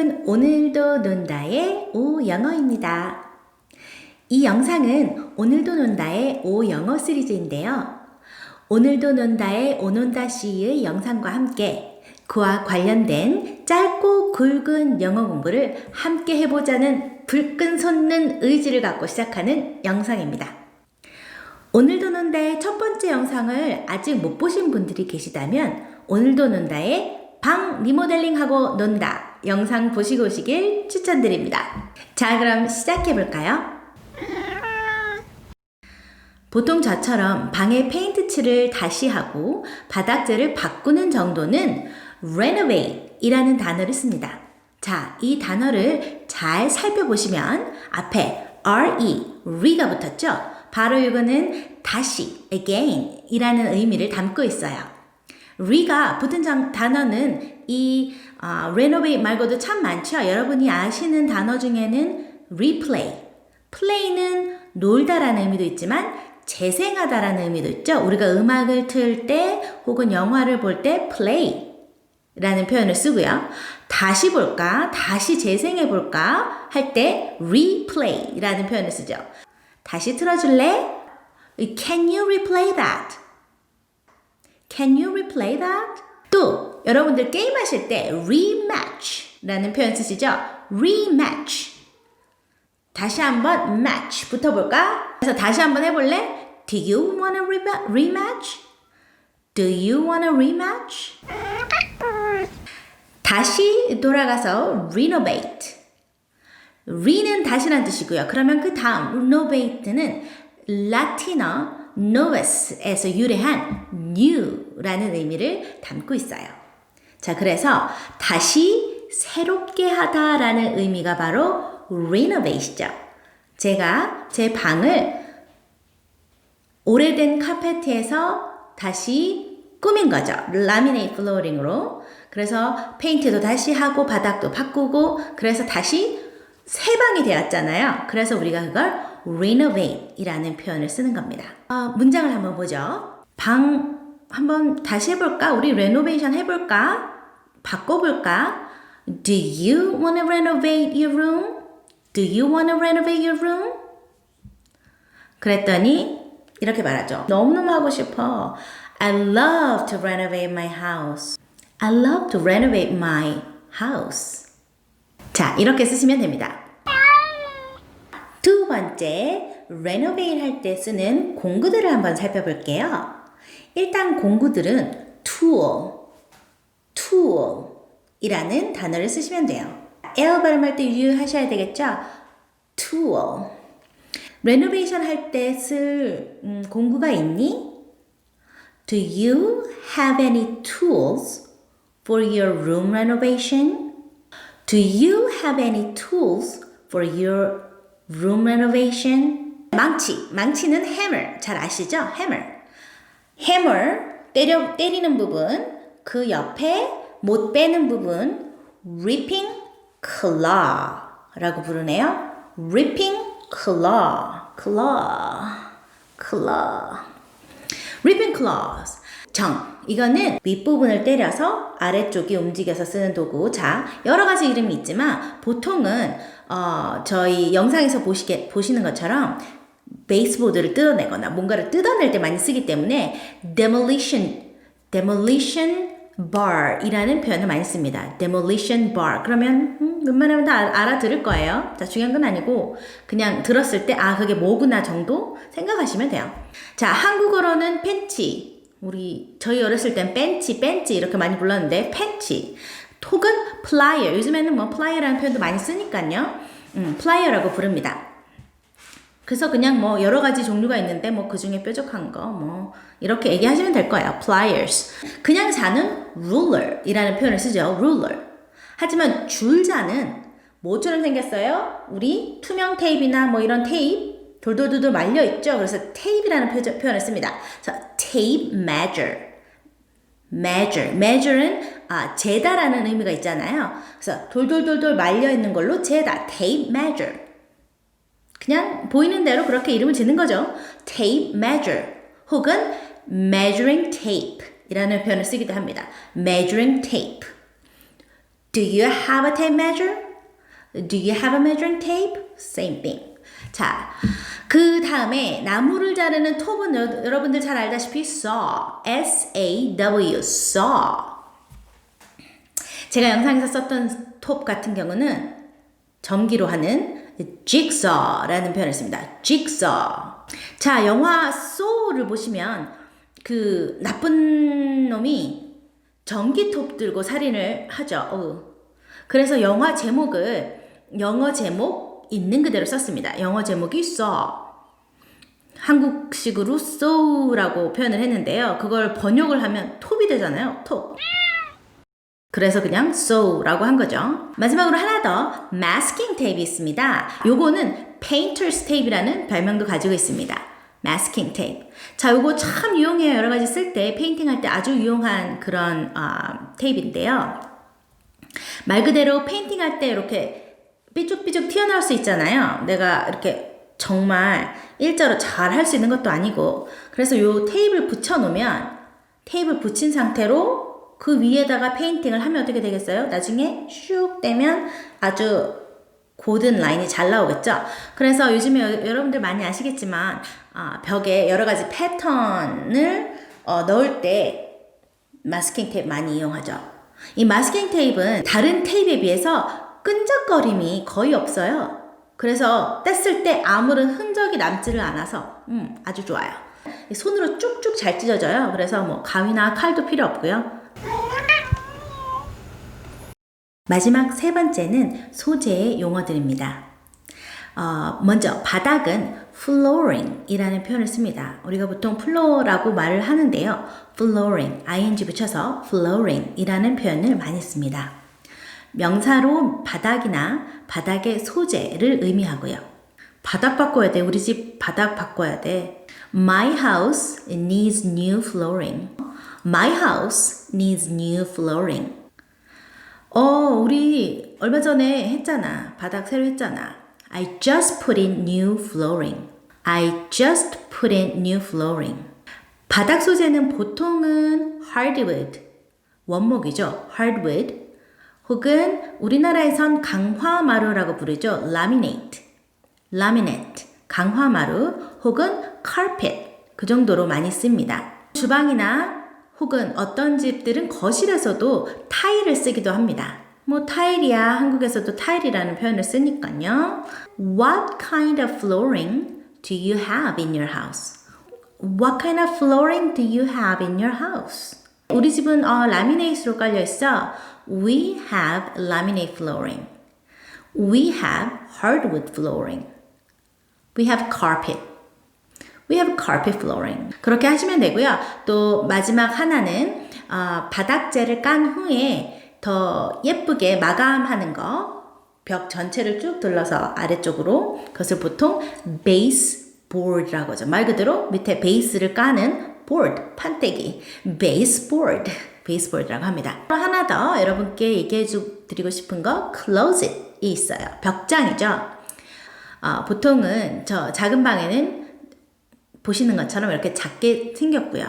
여러분, 오늘도 논다의 오 영어입니다. 이 영상은 오늘도 논다의 오 영어 시리즈인데요. 오늘도 논다의 오논다 씨의 영상과 함께 그와 관련된 짧고 굵은 영어 공부를 함께 해보자는 불끈 솟는 의지를 갖고 시작하는 영상입니다. 오늘도 논다의 첫 번째 영상을 아직 못 보신 분들이 계시다면 오늘도 논다의 방 리모델링하고 논다 영상 보시고 오시길 추천드립니다. 자, 그럼 시작해 볼까요? 보통 저처럼 방에 페인트 칠을 다시 하고 바닥재를 바꾸는 정도는 renovate 이라는 단어를 씁니다. 자, 이 단어를 잘 살펴보시면 앞에 re, re가 붙었죠? 바로 이거는 다시, again 이라는 의미를 담고 있어요. Re가 붙은 장, 단어는 이 어, renovate 말고도 참 많죠. 여러분이 아시는 단어 중에는 replay, play는 놀다라는 의미도 있지만 재생하다라는 의미도 있죠. 우리가 음악을 틀 때 혹은 영화를 볼 때 play 라는 표현을 쓰고요. 다시 볼까, 다시 재생해 볼까 할 때 replay 라는 표현을 쓰죠. 다시 틀어줄래? Can you replay that? Can you replay that? 또 여러분들 게임 하실 때 rematch 라는 표현 쓰시죠? rematch 다시 한번 match 붙어 볼까? 그래서 다시 한번 해 볼래? Do you wanna reba- rematch? Do you wanna rematch? 다시 돌아가서 renovate. re는 다시란 뜻이고요. 그러면 그 다음 renovate는 라틴어 novus에서 유래한 new라는 의미를 담고 있어요. 자, 그래서 다시 새롭게 하다라는 의미가 바로 renovate이죠. 제가 제 방을 오래된 카페트에서 다시 꾸민 거죠. 라미네이트 플로어링으로. 그래서 페인트도 다시 하고 바닥도 바꾸고 그래서 다시 새 방이 되었잖아요. 그래서 우리가 그걸 renovate 이라는 표현을 쓰는 겁니다. 어, 문장을 한번 보죠. 방 한번 다시 해볼까? 우리 renovation 해볼까? 바꿔볼까? Do you want to renovate your room? Do you want to renovate your room? 그랬더니 이렇게 말하죠. 너무너무 하고 싶어. I love to renovate my house. I love to renovate my house. 자, 이렇게 쓰시면 됩니다. 두 번째, renovate 할 때 쓰는 공구들을 한번 살펴볼게요. 일단 공구들은 tool, tool 이라는 단어를 쓰시면 돼요. 에어 발음할 때 유의하셔야 되겠죠? tool. 레노베이션 할 때쓸 음, 공구가 있니? Do you have any tools for your room renovation? Do you have any tools for your room renovation? 망치. 망치는 hammer. 잘 아시죠? hammer. hammer. 때려, 때리는 부분. 그 옆에 못 빼는 부분. ripping claw. 라고 부르네요. ripping claw. claw. claw. ripping claws. 정. 이거는 윗부분을 때려서 아래쪽이 움직여서 쓰는 도구. 자, 여러 가지 이름이 있지만 보통은 어, 저희 영상에서 보시게, 보시는 것처럼 베이스보드를 뜯어내거나 뭔가를 뜯어낼 때 많이 쓰기 때문에 demolition, demolition bar 이라는 표현을 많이 씁니다. demolition bar. 그러면 음, 웬만하면 다 알- 알아들을 거예요. 자, 중요한 건 아니고 그냥 들었을 때 아, 그게 뭐구나 정도 생각하시면 돼요. 자, 한국어로는 팬치. 우리 저희 어렸을 땐 벤치, 벤치 이렇게 많이 불렀는데 팬치. 혹은 플라이어. 요즘에는 뭐 플라이어라는 표현도 많이 쓰니까요. 음, 플라이어라고 부릅니다. 그래서 그냥 뭐 여러 가지 종류가 있는데 뭐 그 중에 뾰족한 거 뭐 이렇게 얘기하시면 될 거예요. pliers. 그냥 자는 ruler이라는 표현을 쓰죠. ruler. 하지만 줄자는 뭐처럼 생겼어요? 우리 투명 테이프나 뭐 이런 테이프 돌돌돌돌 말려 있죠. 그래서 테이프라는 표- 표현을 씁니다. 그래서 tape measure. measure. measure는 아, 재다라는 의미가 있잖아요. 그래서 돌돌돌돌 말려 있는 걸로 재다. tape measure. 그냥 보이는 대로 그렇게 이름을 짓는 거죠. tape measure 혹은 measuring tape 이라는 표현을 쓰기도 합니다. measuring tape. Do you have a tape measure? Do you have a measuring tape? Same thing. 자, 그 다음에 나무를 자르는 톱은 여, 여러분들 잘 알다시피 saw, S-A-W, saw. 제가 영상에서 썼던 톱 같은 경우는 전기로 하는 jigsaw라는 표현을 씁니다. jigsaw. 자, 영화 saw를 보시면 그 나쁜 놈이 전기톱 들고 살인을 하죠. 어. 그래서 영화 제목을 영어 제목 있는 그대로 썼습니다. 영어 제목이 saw. 한국식으로 saw라고 표현을 했는데요. 그걸 번역을 하면 톱이 되잖아요. 톱. 그래서 그냥 sew라고 한 거죠. 마지막으로 하나 더 masking tape이 있습니다. 요거는 painter's tape이라는 별명도 가지고 있습니다. masking tape. 자, 요거 참 유용해요. 여러 가지 쓸 때, 페인팅 할 때 아주 유용한 그런 어, 테이프인데요. 말 그대로 페인팅 할 때 이렇게 삐죽삐죽 튀어나올 수 있잖아요. 내가 이렇게 정말 일자로 잘 할 수 있는 것도 아니고. 그래서 요 테이프를 붙여 놓으면 테이프를 붙인 상태로 그 위에다가 페인팅을 하면 어떻게 되겠어요? 나중에 슉 떼면 아주 고든 라인이 잘 나오겠죠? 그래서 요즘에 여, 여러분들 많이 아시겠지만 아, 벽에 여러 가지 패턴을 어, 넣을 때 마스킹 테이프 많이 이용하죠. 이 마스킹 테이프는 다른 테이프에 비해서 끈적거림이 거의 없어요. 그래서 뗐을 때 아무런 흔적이 남지를 않아서 음, 아주 좋아요. 손으로 쭉쭉 잘 찢어져요. 그래서 뭐 가위나 칼도 필요 없고요. 마지막 세 번째는 소재의 용어들입니다. 어, 먼저 바닥은 flooring이라는 표현을 씁니다. 우리가 보통 플로어라고 말을 하는데요. flooring, ing 붙여서 flooring이라는 표현을 많이 씁니다. 명사로 바닥이나 바닥의 소재를 의미하고요. 바닥 바꿔야 돼. 우리 집 바닥 바꿔야 돼. My house needs new flooring. My house needs new flooring. 어, 우리 얼마 전에 했잖아. 바닥 새로 했잖아. I just put in new flooring. I just put in new flooring. 바닥 소재는 보통은 hardwood, 원목이죠. hardwood. 혹은 우리나라에선 강화마루라고 부르죠. laminate, laminate, 강화마루 혹은 carpet 그 정도로 많이 씁니다. 주방이나 혹은 어떤 집들은 거실에서도 타일을 쓰기도 합니다. 뭐 타일이야 한국에서도 타일이라는 표현을 쓰니까요. What kind of flooring do you have in your house? What kind of flooring do you have in your house? 우리 집은 어, 라미네이트로 깔려 있어. We have laminate flooring. We have hardwood flooring. We have carpet. We have carpet flooring. 그렇게 하시면 되고요. 또 마지막 하나는 어, 바닥재를 깐 후에 더 예쁘게 마감하는 거. 벽 전체를 쭉 둘러서 아래쪽으로 그것을 보통 베이스 보드라고 하죠. 말 그대로 밑에 베이스를 까는 보드, 판때기, 베이스 보드라고 합니다. 하나 더 여러분께 얘기해 드리고 싶은 거 closet이 있어요. 벽장이죠. 어, 보통은 저 작은 방에는 보시는 것처럼 이렇게 작게 생겼고요.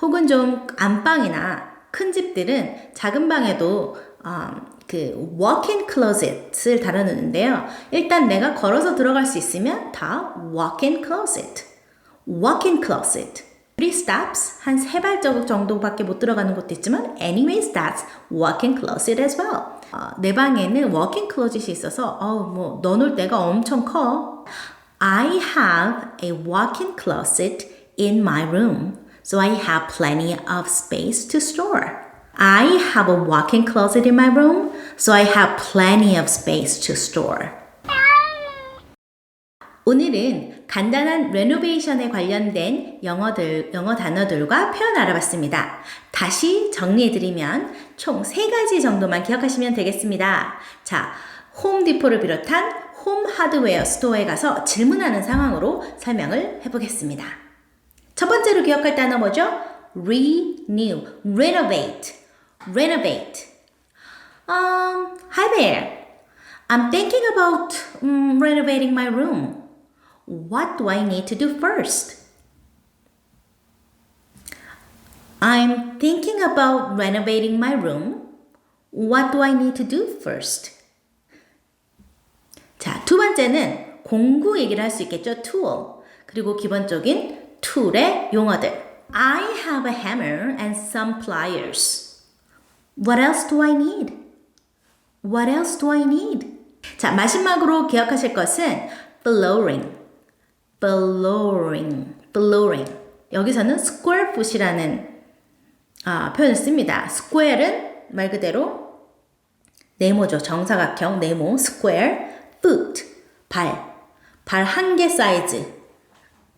혹은 좀 안방이나 큰 집들은 작은 방에도 어, 그 walk-in closet을 달아놓는데요. 일단 내가 걸어서 들어갈 수 있으면 다 walk-in closet, walk-in closet. three steps 한 세 발자국 정도밖에 못 들어가는 곳도 있지만 anyways that's walk-in closet as well. 어, 내 방에는 walk-in closet이 있어서 어, 뭐 넣어놓을 데가 엄청 커. I have a walk-in closet in my room, so I have plenty of space to store. I have a walk-in closet in my room, so I have plenty of space to store. 오늘은 간단한 레노베이션에 관련된 영어들, 영어 단어들과 표현 알아봤습니다. 다시 정리해드리면 총 세 가지 정도만 기억하시면 되겠습니다. 자, 홈디포를 비롯한 홈 하드웨어 스토어에 가서 질문하는 상황으로 설명을 해보겠습니다. 첫 번째로 기억할 단어 뭐죠? renew, renovate, renovate. Um, hi there. I'm thinking about um, renovating my room. What do I need to do first? I'm thinking about renovating my room. What do I need to do first? 자, 두 번째는 공구 얘기를 할 수 있겠죠. tool. 그리고 기본적인 툴의 용어들. I have a hammer and some pliers. What else do I need? What else do I need? 자, 마지막으로 기억하실 것은 blowing. Blowing. blowing. 여기서는 square foot이라는 아, 표현을 씁니다. square은 말 그대로 네모죠. 정사각형 네모 square foot 발. 발 한 개 사이즈.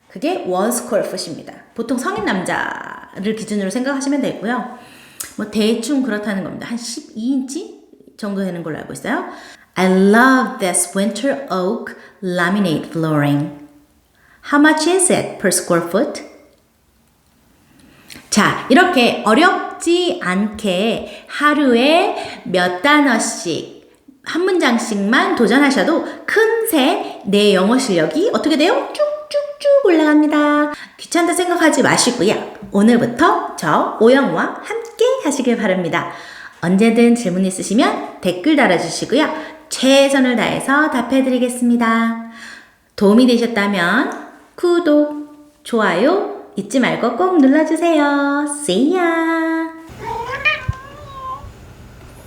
그게 one square foot입니다. 보통 성인 남자를 기준으로 생각하시면 되고요. 뭐 대충 그렇다는 겁니다. 한 12인치 정도 되는 걸로 알고 있어요. I love this winter oak laminate flooring. How much is it per square foot? 자, 이렇게 어렵지 않게 하루에 몇 단어씩 한 문장씩만 도전하셔도 금세 내 영어 실력이 어떻게 돼요? 쭉쭉쭉 올라갑니다. 귀찮다 생각하지 마시고요. 오늘부터 저 오영과 함께 하시길 바랍니다. 언제든 질문 있으시면 댓글 달아주시고요. 최선을 다해서 답해드리겠습니다. 도움이 되셨다면 구독, 좋아요 잊지 말고 꼭 눌러주세요. See ya!